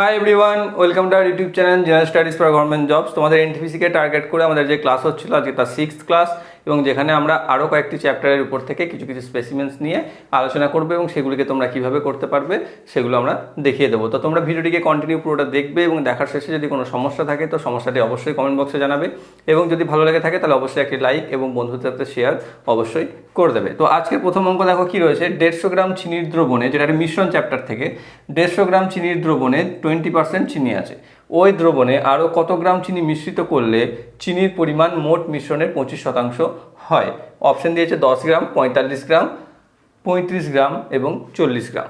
Hi everyone welcome to our YouTube channel general studies for government jobs তোমাদের এনটিপিসিকে target করে আমাদের যে ক্লাস হচ্ছিল, আজকে তার সিক্স ক্লাস এবং যেখানে আমরা আরও কয়েকটি চ্যাপ্টারের উপর থেকে কিছু কিছু স্পেসিমেন্টস নিয়ে আলোচনা করবে এবং সেগুলিকে তোমরা কীভাবে করতে পারবে সেগুলো আমরা দেখিয়ে দেবো। তো তোমরা ভিডিওটিকে কন্টিনিউ পুরোটা দেখবে এবং দেখার শেষে যদি কোনো সমস্যা থাকে তো সমস্যাটি অবশ্যই কমেন্ট বক্সে জানাবে এবং যদি ভালো লেগে থাকে তাহলে অবশ্যই একটি লাইক এবং বন্ধুদের সাথে শেয়ার অবশ্যই করে দেবে। তো আজকে প্রথম অঙ্ক দেখো কি রয়েছে? দেড়শো গ্রাম চিনির দ্রবণে, যেটা একটা মিশ্রণ চ্যাপ্টার থেকে, দেড়শো গ্রাম চিনির দ্রবণে টোয়েন্টি পার্সেন্ট চিনি আছে। ওই দ্রবণে আরও কত গ্রাম চিনি মিশ্রিত করলে চিনির পরিমাণ মোট মিশ্রণের পঁচিশ শতাংশ হয়? অপশন দিয়েছে দশ গ্রাম, পঁয়তাল্লিশ গ্রাম, পঁয়ত্রিশ গ্রাম এবং চল্লিশ গ্রাম।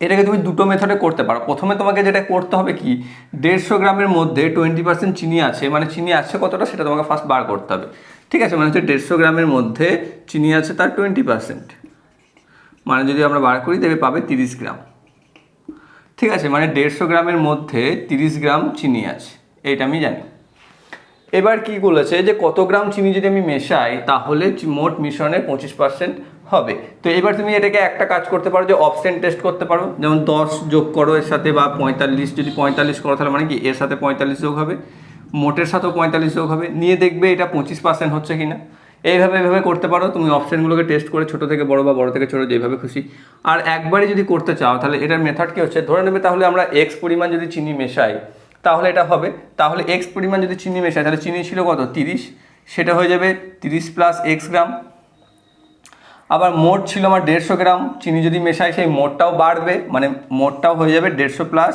এটাকে তুমি দুটো মেথডে করতে পারো। প্রথমে তোমাকে যেটা করতে হবে কি, দেড়শো গ্রামের মধ্যে টোয়েন্টি পার্সেন্ট চিনি আছে মানে চিনি আছে কতটা সেটা তোমাকে ফার্স্ট বার করতে হবে। ঠিক আছে? মানে হচ্ছে দেড়শো গ্রামের মধ্যে চিনি আছে তার টোয়েন্টি পার্সেন্ট মানে যদি আমরা বার করি দেবে পাবে তিরিশ গ্রাম। ঠিক আছে মানে দেড়শো গ্রামের মধ্যে তিরিশ গ্রাম চিনি আছে, এইটা আমি জানি। এবার কি বলেছে যে কত গ্রাম চিনি যদি আমি মেশাই, তাহলে মোট মিশ্রণের পঁচিশ পার্সেন্ট হবে। তো এবার তুমি এটাকে একটা কাজ করতে পারো যে অপশন টেস্ট করতে পারো। যেমন দশ যোগ করো এর সাথে বা পঁয়তাল্লিশ, যদি পঁয়তাল্লিশ করো তাহলে মানে কি এর সাথে পঁয়তাল্লিশ যোগ হবে, মোটের সাথেও পঁয়তাল্লিশ যোগ হবে। নিয়ে দেখবে এটা পঁচিশ পার্সেন্ট হচ্ছে কি না এইভাবে এইভাবে করতে পারো। তুমি অপশানগুলোকে টেস্ট করে ছোটো থেকে বড় বা বড় থেকে ছোটো যেভাবে খুশি। আর একবারই যদি করতে চাও, তাহলে এটার মেথড কী হচ্ছে? ধরে নেবে তাহলে আমরা এক্স পরিমাণ যদি চিনি মেশাই, তাহলে এটা হবে। তাহলে এক্স পরিমাণ যদি চিনি মেশাই, তাহলে চিনি ছিল কত? তিরিশ। সেটা হয়ে যাবে তিরিশ প্লাস এক্স গ্রাম আবার মোট ছিল আমার দেড়শো গ্রাম চিনি যদি মেশাই, সেই মোটটাও বাড়বে। মানে মোটটাও হয়ে যাবে দেড়শো প্লাস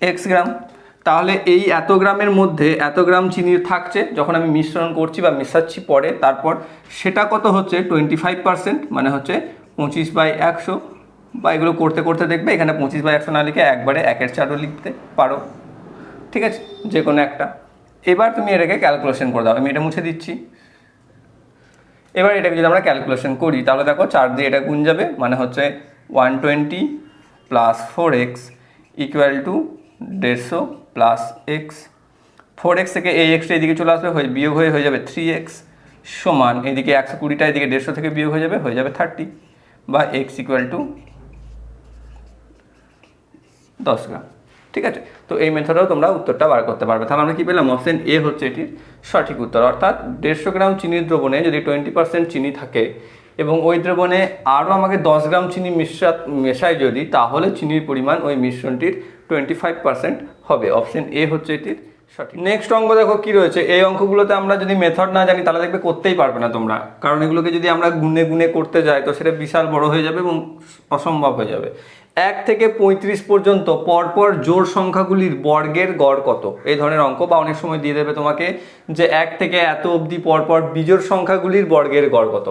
এক্স গ্রাম তাহলে এই এত গ্রামের মধ্যে এত গ্রাম চিনি থাকছে, যখন আমি মিশ্রণ করছি বা মেশাচ্ছি পরে, তারপর সেটা কত হচ্ছে? টোয়েন্টি ফাইভ পার্সেন্ট মানে হচ্ছে পঁচিশ বাই একশো। বা এগুলো করতে করতে দেখবে, এখানে পঁচিশ বাই একশো না লিখে একবারে একের চারও লিখতে পারো। ঠিক আছে? যে কোনো একটা। এবার তুমি এটাকে ক্যালকুলেশন করে দাও। আমি এটা মুছে দিচ্ছি। এবার এটাকে যদি আমরা ক্যালকুলেশন করি, তাহলে দেখো চার দিয়ে এটা গুণ যাবে মানে হচ্ছে one twenty plus four X equal to দেড়শো প্লাস এক্স ফোর এক্স থেকে এই এক্সটা এদিকে চলে আসবে, হয়ে বিয়োগ হয়ে হয়ে যাবে থ্রি এক্স সমান এদিকে একশো কুড়িটা, এদিকে দেড়শো থেকে বিয়োগ হয়ে যাবে হয়ে যাবে থার্টি বা এক্স ইকুয়াল টু দশ গ্রাম। ঠিক আছে? তো এই মেথডেও তোমরা উত্তরটা বার করতে পারবে। তাহলে আমরা কি পেলাম? অপশন এ হচ্ছে এটির সঠিক উত্তর। অর্থাৎ দেড়শো গ্রাম চিনির দ্রবণে যদি টোয়েন্টি পার্সেন্ট চিনি থাকে এবং ওই দ্রবণে আরও আমাকে দশ গ্রাম চিনি মিশ্রা মেশাই যদি, তাহলে চিনির পরিমাণ ওই মিশ্রণটির টোয়েন্টি ফাইভ পার্সেন্ট হবে। অপশন এ হচ্ছে এটির সঠিক। নেক্সট অঙ্ক দেখো কি রয়েছে? এই অঙ্কগুলোতে আমরা যদি মেথড না জানি, তাহলে দেখবে করতেই পারবে না তোমরা। কারণ এগুলোকে যদি আমরা গুনে গুনে করতে যাই, তো সেটা বিশাল বড় হয়ে যাবে এবং অসম্ভব হয়ে যাবে। এক থেকে পঁয়ত্রিশ পর্যন্ত পরপর জোর সংখ্যাগুলির বর্গের গড় কত? এই ধরনের অঙ্ক বা অনেক সময় দিয়ে দেবে তোমাকে যে এক থেকে এত অবধি পরপর বিজোড় সংখ্যাগুলির বর্গের গড় কত?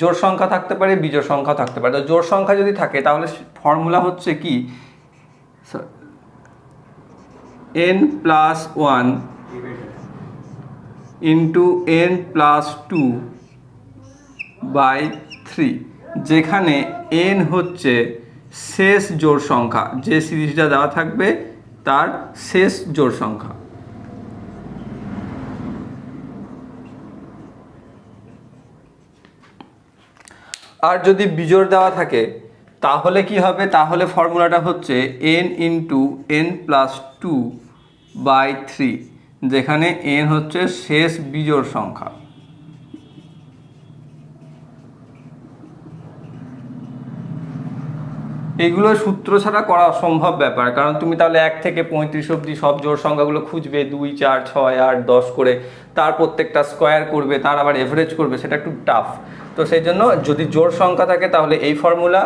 জোর সংখ্যা থাকতে পারে, বিজোড় সংখ্যা থাকতে পারে। তো জোড় সংখ্যা যদি থাকে, তাহলে ফর্মুলা হচ্ছে কি? N plus one into N plus two by three যেখানে এন হচ্ছে শেষ জোড় সংখ্যা। যে সিরিজটা দেওয়া থাকবে, তার শেষ জোড় সংখ্যা। আর যদি বিজোড় দেওয়া থাকে, তাহলে কি হবে? তাহলে ফর্মুলাটা হচ্ছে N into N plus two by three যেখানে এন হচ্ছে শেষ বিজোড় সংখ্যা। এগুলো সূত্র ছাড়া করা অসম্ভব ব্যাপার, কারণ তুমি তাহলে এক থেকে পঁয়ত্রিশ অব্দি সব জোড় সংখ্যাগুলো খুঁজবে, দুই, চার, ছয়, আট, দশ করে, তার প্রত্যেকটা স্কোয়ার করবে, তার আবার এভারেজ করবে, সেটা একটু টাফ তো সেই জন্য যদি জোড় সংখ্যা থাকে, তাহলে এই formula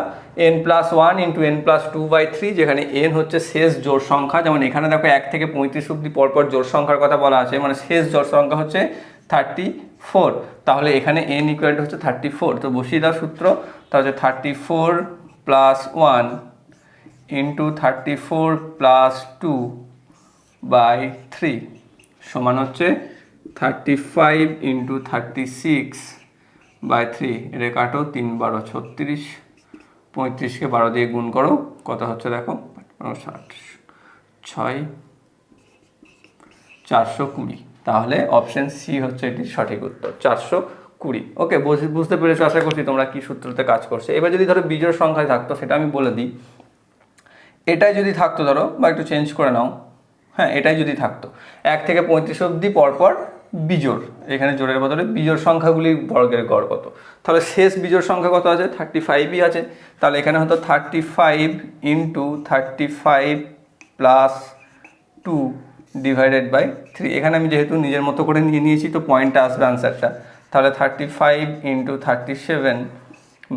N plus one into N plus two by three যেখানে এন হচ্ছে শেষ জোড় সংখ্যা। যেমন এখানে দেখো এক থেকে পঁয়ত্রিশ অবধি পরপর জোড় সংখ্যার কথা বলা আছে মানে শেষ জোড় সংখ্যা হচ্ছে থার্টি ফোর তাহলে এখানে এন ইকুয়াল হচ্ছে থার্টি ফোর তো বসিয়ে দাও সূত্র, তাহলে thirty four plus one into thirty four plus two by three সমান হচ্ছে thirty five into thirty six by three, এটা কাটো, তিন বারো, ছত্রিশ পঁয়ত্রিশকে বারো দিয়ে গুণ করো কত হচ্ছে দেখো ষাট, ছয়, চারশো কুড়ি। তাহলে অপশান সি হচ্ছে এটির সঠিক উত্তর, চারশো কুড়ি। ওকে বুঝতে পেরেছ, আশা করছি তোমরা কি সূত্রতে কাজ করছে। এবার যদি ধরো বিজোড় সংখ্যায় থাকতো, সেটা আমি বলে দিই। এটাই যদি থাকতো ধরো, বা একটু চেঞ্জ করে নাও। হ্যাঁ এটাই যদি থাকতো। এক থেকে পঁয়ত্রিশ অবধি পরপর বিজোড়। এখানে জোড়ের বদলে বিজোড় সংখ্যাগুলি বর্গের গড় কত? তাহলে শেষ বিজোড় সংখ্যা কত আছে? থার্টি ফাইভই আছে। তাহলে এখানে হতো thirty five into thirty five plus two divided by three এখানে আমি যেহেতু নিজের মতো করে নিয়ে নিয়েছি, তো পয়েন্টটা আসবে আনসারটা তাহলে thirty five into thirty seven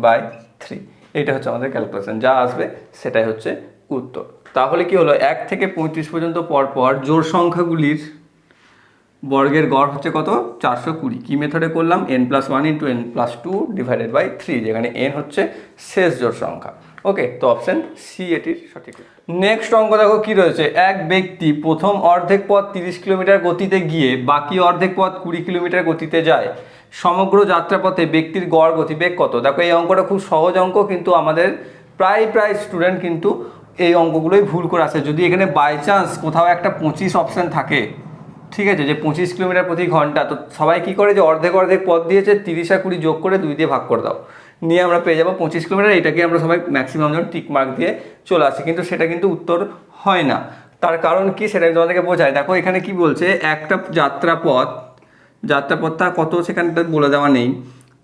by three এটা হচ্ছে আমাদের ক্যালকুলেশন যা আসবে সেটাই হচ্ছে উত্তর। তাহলে কি হলো? এক থেকে পঁয়ত্রিশ পর্যন্ত পর পর জোড় সংখ্যাগুলির বর্গের গড় হচ্ছে কত? চারশো কুড়ি। কী মেথডে করলাম? N plus one into N plus two divided by three যেখানে এন হচ্ছে শেষ জোড় সংখ্যা। ওকে তো অপশন সি এটির সঠিক নেক্সট অঙ্ক দেখো কি রয়েছে? এক ব্যক্তি প্রথম অর্ধেক পথ তিরিশ কিলোমিটার গতিতে গিয়ে বাকি অর্ধেক পথ কুড়ি কিলোমিটার গতিতে যায়। সমগ্র যাত্রাপথে ব্যক্তির গড় গতিবেগ কত? দেখো, এই অঙ্কটা খুব সহজ অঙ্ক, কিন্তু আমাদের প্রায় প্রায় স্টুডেন্ট কিন্তু এই অঙ্কগুলোই ভুল করে আসে। যদি এখানে বাই চান্স কোথাও একটা পঁচিশ অপশান থাকে ঠিক আছে, যে পঁচিশ কিলোমিটার প্রতি ঘণ্টা, তো সবাই কি করে যে অর্ধেক অর্ধেক পথ দিয়েছে, তিরিশ আর কুড়ি যোগ করে দুই দিয়ে ভাগ করে দাও। নিয়ে আমরা পেয়ে যাব পঁচিশ কিলোমিটার, এটাকে আমরা সবাই ম্যাক্সিমাম জন টিক মার্ক দিয়ে চলে আসি। কিন্তু সেটা কিন্তু উত্তর হয় না। তার কারণ কি সেটা আমি তোমাদেরকে বোঝাই। দেখো, এখানে কি বলছে, একটা যাত্রাপথ যাত্রাপথটা কত সেখানটা বলে দেওয়া নেই।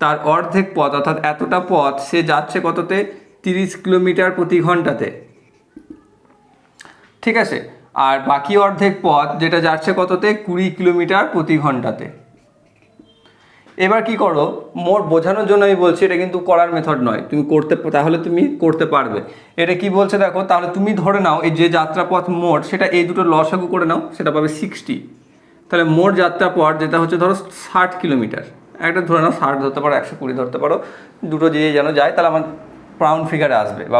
তার অর্ধেক পথ, অর্থাৎ এতটা পথ, সে যাচ্ছে কততে? তিরিশ কিলোমিটার প্রতি ঘন্টাতে। ঠিক আছে? আর বাকি অর্ধেক পথ যেটা যাচ্ছে কততে? কুড়ি কিলোমিটার প্রতি ঘন্টাতে। এবার কি করো? মোট বোঝানোর জন্য আমি বলছি, এটা কিন্তু করার মেথড নয়। তুমি করতে, তাহলে তুমি করতে পারবে। এটা কি বলছে দেখো? তাহলে তুমি ধরে নাও, এই যে যাত্রাপথ মোট সেটা এই দুটো লসাগু করে নাও, সেটা পাবে সিক্সটি তাহলে মোট যাত্রাপথ যেটা হচ্ছে ধরো ষাট কিলোমিটার। একটা ধরে নাও, ষাট ধরতে পারো, একশো কুড়ি ধরতে পারো। দুটো যে যেন যায়, তাহলে আমার প্রাউন্ড ফিগারে আসবে বা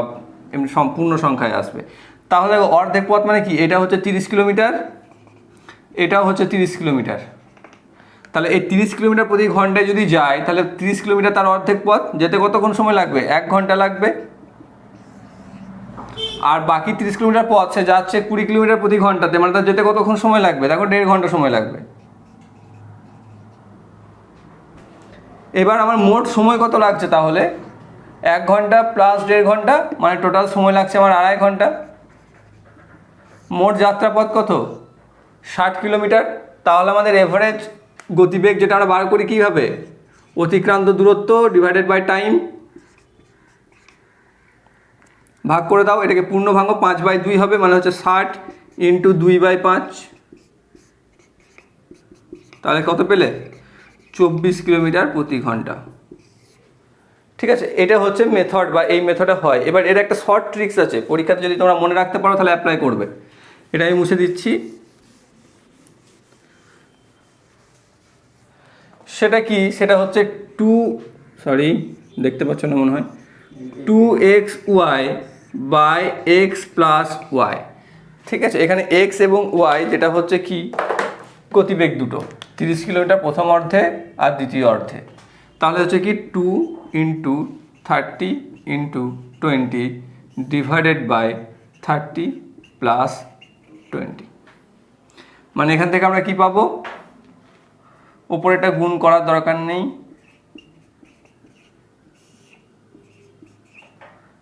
এমনি সম্পূর্ণ সংখ্যায় আসবে। তাহলে অর্ধেক পথ মানে কি? এটা হচ্ছে তিরিশ কিলোমিটার, এটাও হচ্ছে তিরিশ কিলোমিটার। তাহলে এই তিরিশ কিলোমিটার প্রতি ঘন্টায় যদি যায়, তাহলে তিরিশ কিলোমিটার তার অর্ধেক পথ, যেতে কতক্ষণ সময় লাগবে? এক ঘণ্টা লাগবে। আর বাকি তিরিশ কিলোমিটার পথ, সে যাচ্ছে কুড়ি কিলোমিটার প্রতি ঘন্টাতে মানে তার যেতে কতক্ষণ সময় লাগবে? দেখো, দেড় ঘণ্টা সময় লাগবে। এবার আমার মোট সময় কত লাগছে তাহলে? এক ঘণ্টা প্লাস দেড় ঘণ্টা মানে টোটাল সময় লাগছে আমার আড়াই ঘণ্টা। মোট যাত্রাপথ কত? ষাট কিলোমিটার? তাহলে আমাদের এভারেজ গতিবেগ যেটা আমরা বার করি কীভাবে? অতিক্রান্ত দূরত্ব ডিভাইডেড বাই টাইম ভাগ করে দাও, এটাকে পূর্ণ ভাঙো পাঁচ বাই দুই হবে মানে হচ্ছে ষাট ইন্টু দুই বাই পাঁচ। তাহলে কত পেলে? চব্বিশ কিলোমিটার প্রতি ঘণ্টা। ঠিক আছে, এটা হচ্ছে মেথড বা এই মেথডে হয়। এবার এর একটা শর্ট ট্রিক্স আছে, পরীক্ষাতে যদি তোমরা মনে রাখতে পারো, তাহলে অ্যাপ্লাই করবে। এটা আমি মুছে দিচ্ছি। সেটা কি? সেটা হচ্ছে টু সরি দেখতে পাচ্ছ না মনে হয়। Two X Y by X plus Y ঠিক আছে? এখানে এক্স এবং ওয়াই যেটা হচ্ছে কি? গতিবেগ দুটো। তিরিশ কিলোমিটার প্রথম অর্ধে আর দ্বিতীয় অর্ধে। তাহলে হচ্ছে কি two into thirty into twenty divided by thirty plus twenty. মানে এখান থেকে আমরা কি পাবো? ওপরেটা গুণ করার দরকার নেই।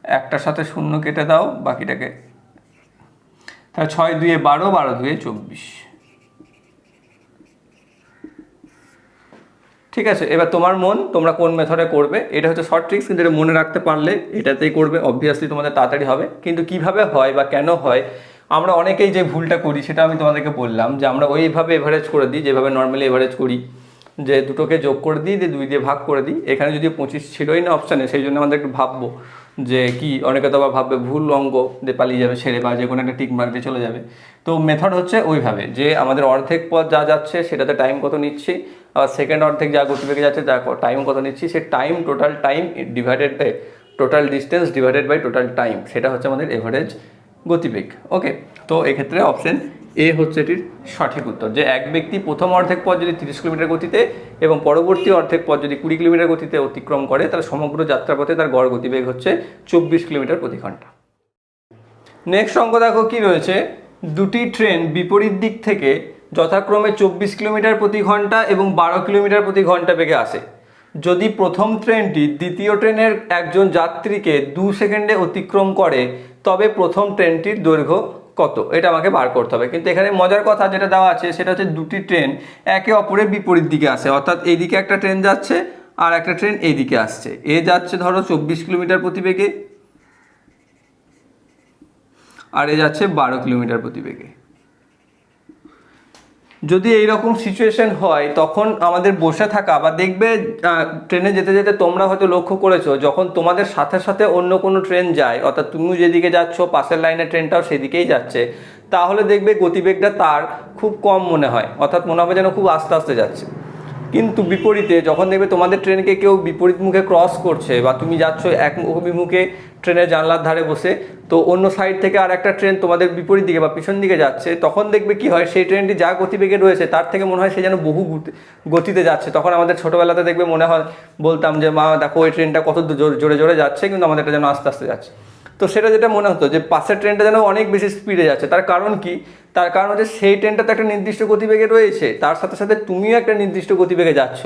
একটার সাথে শূন্য কেটে দাও, বাকিটাকে। তাহলে ছয় দুয়ে বারো বারো দুয়ে চব্বিশ। ঠিক আছে, এবার তোমার মন, তোমরা কোন মেথডে করবে? এটা হচ্ছে শর্ট ট্রিক্স কিন্তু এটা মনে রাখতে পারলে এটাতেই করবে। অবভিয়াসলি তোমাদের তাড়াতাড়ি হবে। কিন্তু কীভাবে হয় বা কেন হয় আমরা অনেকেই যে ভুলটা করি, সেটা আমি তোমাদেরকে বললাম যে আমরা ওইভাবে এভারেজ করে দিই, যেভাবে নর্মালি এভারেজ করি। যে দুটোকে যোগ করে দিই, দিয়ে দুই দিয়ে ভাগ করে দিই। এখানে যদি পঁচিশ ছিলই না অপশানে সেই জন্য আমাদের একটু ভাববো যে কি, অনেকে তো আবার ভাববে ভুল অঙ্গ দিয়ে পালিয়ে যাবে, ছেড়ে বা যে কোনো একটা টিক মার্ক দিয়ে চলে যাবে। তো মেথড হচ্ছে ওইভাবে, যে আমাদের অর্ধেক পথ যা যাচ্ছে, সেটাতে টাইম কত নিচ্ছি আর সেকেন্ড অর্ধেক যা গতি গতিবেগে যাচ্ছে যা টাইম কত নিচ্ছি, সে time total time divided by total distance divided by total time সেটা হচ্ছে আমাদের এভারেজ গতিবেগ। ওকে তো এক্ষেত্রে অপশন এ হচ্ছে এটির সঠিক উত্তর, যে এক ব্যক্তি প্রথম অর্ধেক পথ যদি তিরিশ কিলোমিটার গতিতে এবং পরবর্তী অর্ধেক পথ যদি কুড়ি কিলোমিটার গতিতে অতিক্রম করে, তাহলে সমগ্র যাত্রাপথে তার গড় গতিবেগ হচ্ছে চব্বিশ কিলোমিটার প্রতি ঘণ্টা। নেক্সট অঙ্ক দেখো কি রয়েছে? দুটি ট্রেন বিপরীত দিক থেকে যথাক্রমে চব্বিশ কিলোমিটার প্রতি ঘণ্টা এবং বারো কিলোমিটার প্রতি ঘণ্টা বেগে আসে। যদি প্রথম ট্রেনটি দ্বিতীয় ট্রেনের একজন যাত্রীকে দু সেকেন্ডে অতিক্রম করে, তবে প্রথম ট্রেনটির দৈর্ঘ্য কত? এটা আমাকে বার করতে হবে। কিন্তু এখানে মজার কথা যেটা দেওয়া আছে, সেটা হচ্ছে দুটি ট্রেন একে অপরের বিপরীত দিকে আসে। অর্থাৎ এইদিকে একটা ট্রেন যাচ্ছে আর একটা ট্রেন এইদিকে আসছে। এ যাচ্ছে ধরো চব্বিশ কিলোমিটার প্রতিবেগে, আর এ যাচ্ছে বারো কিলোমিটার প্রতি বেগে যদি এইরকম সিচুয়েশন হয়, তখন আমাদের বসে থাকা বা দেখবে ট্রেনে যেতে যেতে তোমরা হয়তো লক্ষ্য করেছ, যখন তোমাদের সাথে সাথে অন্য কোনো ট্রেন যায়, অর্থাৎ তুমি যেদিকে যাচ্ছ, পাশের লাইনের ট্রেনটাও সেদিকেই যাচ্ছে, তাহলে দেখবে গতিবেগটা তার খুব কম মনে হয়, অর্থাৎ মনে হবে যেন খুব আস্তে আস্তে যাচ্ছে। কিন্তু বিপরীতে, যখন দেখবে তোমাদের ট্রেনকে কেউ বিপরীত মুখে ক্রস করছে বা তুমি যাচ্ছ এক অভিমুখে ট্রেনের জানলার ধারে বসে, তো অন্য সাইড থেকে আর একটা ট্রেন তোমাদের বিপরীত দিকে বা পিছন দিকে যাচ্ছে, তখন দেখবে কি হয়, সেই ট্রেনটি যা গতিবেগে রয়েছে, তার থেকে মনে হয় সে যেন বহু গতি- গতিতে যাচ্ছে। তখন আমাদের ছোটোবেলাতে দেখবে মনে হয়, বলতাম যে, মা, দেখো, ওই ট্রেনটা কত জোরে জোরে যাচ্ছে, কিন্তু আমাদের এটা যেন আস্তে আস্তে যাচ্ছে। তো সেটা যেটা মনে হতো যে পাশের ট্রেনটা যেন অনেক বেশি স্পিডে যাচ্ছে। তার কারণ কি? তার কারণ হচ্ছে সেই ট্রেনটা তো একটা নির্দিষ্ট গতিবেগে রয়েছে। তার সাথে সাথে তুমিও একটা নির্দিষ্ট গতিবেগে যাচ্ছ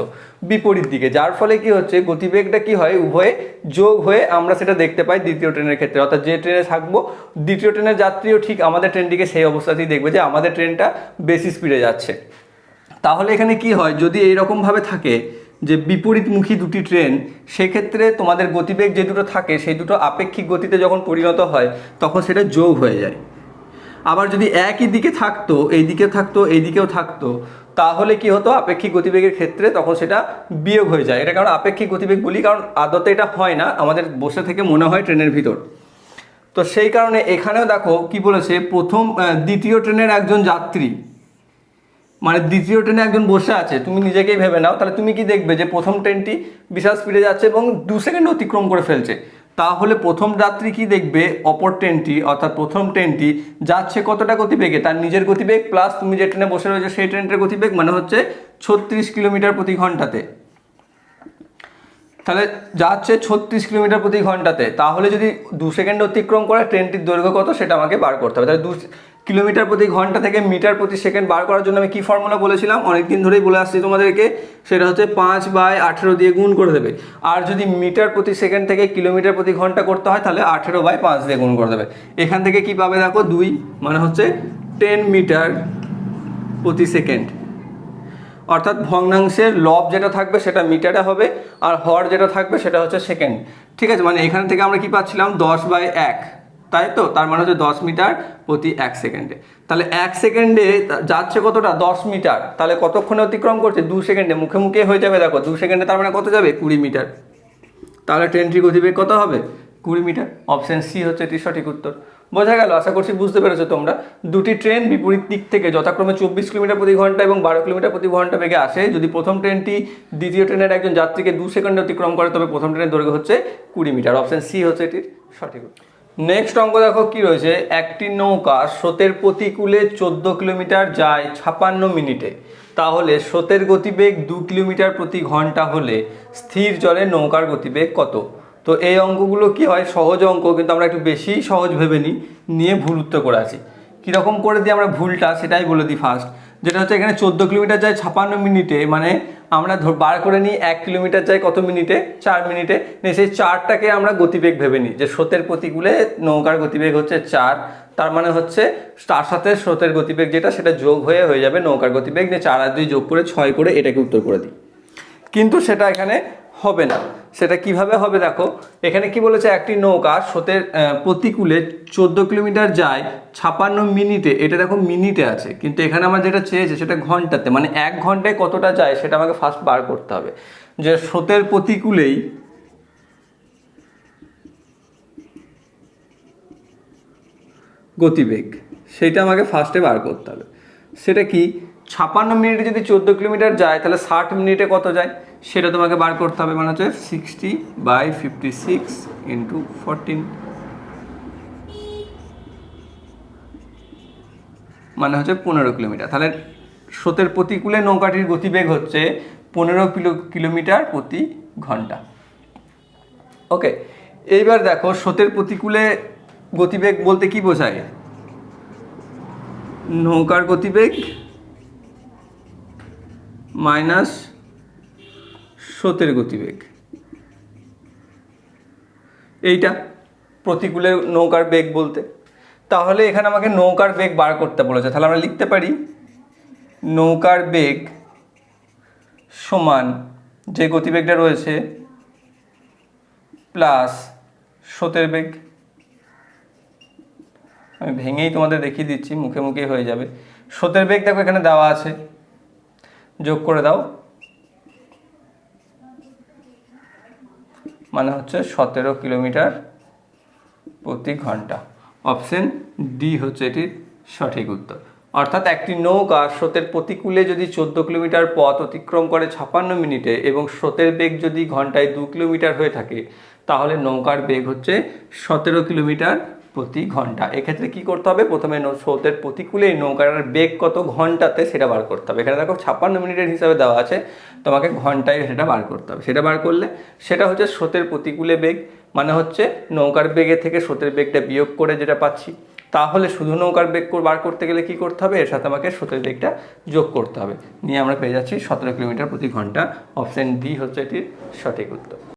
বিপরীত দিকে। যার ফলে কি হচ্ছে? গতিবেগটা কি হয়? উভয়ে যোগ হয়ে আমরা সেটা দেখতে পাই দ্বিতীয় ট্রেনের ক্ষেত্রে। অর্থাৎ যে ট্রেনে থাকব, দ্বিতীয় ট্রেনের যাত্রীও ঠিক আমাদের ট্রেনটিকে সেই অবস্থাতেই দেখবে যে আমাদের ট্রেনটা বেশি স্পিডে যাচ্ছে। তাহলে এখানে কি হয়? যদি এইরকমভাবে থাকে যে বিপরীতমুখী দুটি ট্রেন, সেক্ষেত্রে তোমাদের গতিবেগ যে দুটো থাকে, সেই দুটো আপেক্ষিক গতিতে যখন পরিণত হয়, তখন সেটা যোগ হয়ে যায়। আবার যদি একই দিকে থাকতো, এই দিকে থাকতো, এই দিকেও থাকতো, তাহলে কি হতো? আপেক্ষিক গতিবেগের ক্ষেত্রে তখন সেটা বিয়োগ হয়ে যায়। এটা কারণ আপেক্ষিক গতিবেগ বলি, কারণ আদতে এটা হয় না, আমাদের বসে থেকে মনে হয় ট্রেনের ভিতর। তো সেই কারণে এখানেও দেখো কি বলেছে, প্রথম দ্বিতীয় ট্রেনের একজন যাত্রী মানে দ্বিতীয় ট্রেনে একজন বসে আছে, তুমি নিজেকেই ভেবে নাও। তাহলে তুমি কি দেখবে যে প্রথম ট্রেনটি বিশাল স্পিডে যাচ্ছে এবং দু সেকেন্ড অতিক্রম করে ফেলছে। তাহলে প্রথম যাত্রী কি দেখবে? অপর ট্রেনটি অর্থাৎ প্রথম ট্রেনটি যাচ্ছে কতটা গতিবেগে? তার নিজের গতিবেগ প্লাস তুমি যে ট্রেনে বসে রয়েছে সেই ট্রেনটার গতিবেগ মানে হচ্ছে ছত্রিশ কিলোমিটার প্রতি ঘন্টাতে। তাহলে যাচ্ছে ছত্রিশ কিলোমিটার প্রতি ঘন্টাতে। তাহলে যদি দু সেকেন্ড অতিক্রম করে ট্রেনটির দৈর্ঘ্য কত? সেটা আমাকে বার করতে হবে। তাহলে দু কিলোমিটার প্রতি ঘণ্টা থেকে মিটার প্রতি সেকেন্ড বার করার জন্য আমি কী ফর্মুলা বলেছিলাম? অনেকদিন ধরেই বলে আসছি তোমাদেরকে, সেটা হচ্ছে পাঁচ বাই আঠেরো দিয়ে গুণ করে দেবে। আর যদি মিটার প্রতি সেকেন্ড থেকে কিলোমিটার প্রতি ঘণ্টা করতে হয়, তাহলে আঠেরো বাই পাঁচ দিয়ে গুণ করে দেবে। এখান থেকে কি পাবে দেখো? দুই মানে হচ্ছে টেন মিটার প্রতি সেকেন্ড। অর্থাৎ ভগ্নাংশের লব যেটা থাকবে সেটা মিটারে হবে, আর হর যেটা থাকবে সেটা হচ্ছে সেকেন্ড। ঠিক আছে? মানে এখান থেকে আমরা কি পাচ্ছিলাম? দশ বাই এক। তাই তো? তার মানে হচ্ছে দশ মিটার প্রতি এক সেকেন্ডে। তাহলে এক সেকেন্ডে যাচ্ছে কতটা? দশ মিটার। তাহলে কতক্ষণে অতিক্রম করছে? দু সেকেন্ডে। মুখে মুখে হয়ে যাবে দেখো, দু সেকেন্ডে তার মানে কত যাবে? কুড়ি মিটার। তাহলে ট্রেনটির গতিবেগ কত হবে? কুড়ি মিটার। অপশন সি হচ্ছে এটির সঠিক উত্তর। বোঝা গেল? আশা করছি বুঝতে পেরেছ তোমরা। দুটি ট্রেন বিপরীত দিক থেকে যথাক্রমে চব্বিশ কিলোমিটার প্রতি ঘণ্টা এবং বারো কিলোমিটার প্রতি ঘণ্টা বেগে আসে। যদি প্রথম ট্রেনটি দ্বিতীয় ট্রেনের একজন যাত্রীকে দু সেকেন্ডে অতিক্রম করে, তবে প্রথম ট্রেনের দৈর্ঘ্য হচ্ছে কুড়ি মিটার। অপশন সি হচ্ছে এটির সঠিক উত্তর। নেক্সট অঙ্ক দেখো কি রয়েছে? একটি নৌকা স্রোতের প্রতিকূলে চোদ্দ কিলোমিটার যায় ছাপান্ন মিনিটে। তাহলে স্রোতের গতিবেগ দু কিলোমিটার প্রতি ঘণ্টা হলে স্থির জলে নৌকার গতিবেগ কত? তো এই অঙ্কগুলো কি হয়? সহজ অঙ্ক, কিন্তু আমরা একটু বেশি সহজ ভেবে নিই, নিয়ে ভুল উত্তর করে আছি কীরকম করে দিই আমরা ভুলটা, সেটাই বলে দিই ফার্স্ট যেটা হচ্ছে এখানে চোদ্দ কিলোমিটার যায় ছাপান্ন মিনিটে মানে আমরা বার করে নিই এক কিলোমিটার যাই কত মিনিটে? চার মিনিটে। নিয়ে সেই চারটাকে আমরা গতিবেগ ভেবে নিই। যে স্রোতের প্রতিকূলে নৌকার গতিবেগ হচ্ছে চার। তার মানে হচ্ছে তার সাথে স্রোতের গতিবেগ যেটা, সেটা যোগ হয়ে হয়ে যাবে নৌকার গতিবেগ। নিয়ে চার আর দুই যোগ করে ছয় করে এটাকে উত্তর করে দিই। কিন্তু সেটা এখানে হবে না। সেটা কীভাবে হবে দেখো? এখানে কি বলেছে? একটি নৌকা স্রোতের প্রতিকূলে চোদ্দ কিলোমিটার যায়, ছাপান্ন মিনিটে, এটা দেখো মিনিটে আছে, কিন্তু এখানে আমার যেটা চেয়েছে সেটা ঘন্টাতে মানে এক ঘন্টায় কতটা যায় সেটা আমাকে ফার্স্ট বার করতে হবে। যে স্রোতের প্রতিকূলেই গতিবেগ, সেটা আমাকে ফার্স্টে বার করতে হবে। সেটা কি? ছাপান্ন মিনিটে যদি চোদ্দ কিলোমিটার যায়, তাহলে ষাট মিনিটে কত যায়? সেটা তোমাকে বার করতে হবে মানে হচ্ছে sixty by fifty six into fourteen মানে হচ্ছে পনেরো কিলোমিটার। তাহলে স্রোতের প্রতিকূলে নৌকাটির গতিবেগ হচ্ছে পনেরো কিলো, কিলোমিটার প্রতি ঘণ্টা। ওকে এইবার দেখো স্রোতের প্রতিকূলে গতিবেগ বলতে কি বোঝায়? নৌকার গতিবেগ মাইনাস স্রোতের গতিবেগ। এইটা প্রতিকূলের নৌকার বেগ বলতে। তাহলে এখানে আমাকে নৌকার বেগ বার করতে বলেছে। তাহলে আমরা লিখতে পারি, নৌকার বেগ সমান যে গতিবেগটা রয়েছে প্লাস স্রোতের বেগ। আমি ভেঙেই তোমাদের দেখিয়ে দিচ্ছি, মুখে মুখে হয়ে যাবে। স্রোতের বেগ দেখো এখানে দেওয়া আছে। যোগ করে দাও। মানে হচ্ছে সতেরো কিলোমিটার প্রতি ঘণ্টা। অপশন ডি হচ্ছে এটির সঠিক উত্তর। অর্থাৎ একটি নৌকা স্রোতের প্রতিকূলে যদি চোদ্দ কিলোমিটার পথ অতিক্রম করে ছাপান্ন মিনিটে এবং স্রোতের বেগ যদি ঘন্টায় দু কিলোমিটার হয়ে থাকে, তাহলে নৌকার বেগ হচ্ছে সতেরো কিলোমিটার প্রতি ঘণ্টা। এক্ষেত্রে কি করতে হবে? প্রথমে স্রোতের প্রতিকূলে নৌকার বেগ কত ঘন্টাতে সেটা বার করতে হবে। এখানে দেখো ছাপ্পান্ন মিনিটের হিসাবে দেওয়া আছে। তোমাকে ঘন্টায় সেটা বার করতে হবে। সেটা বার করলে সেটা হচ্ছে স্রোতের প্রতিকূলে বেগ মানে হচ্ছে নৌকার বেগে থেকে স্রোতের বেগটা বিয়োগ করে যেটা পাচ্ছি। তাহলে শুধু নৌকার বেগ বার করতে গেলে কি করতে হবে? এর সাথে আমাকে স্রোতের বেগটা যোগ করতে হবে। নিয়ে আমরা পেয়ে যাচ্ছি সতেরো কিলোমিটার প্রতি ঘণ্টা। অপশন ডি হচ্ছে এটির সঠিক উত্তর।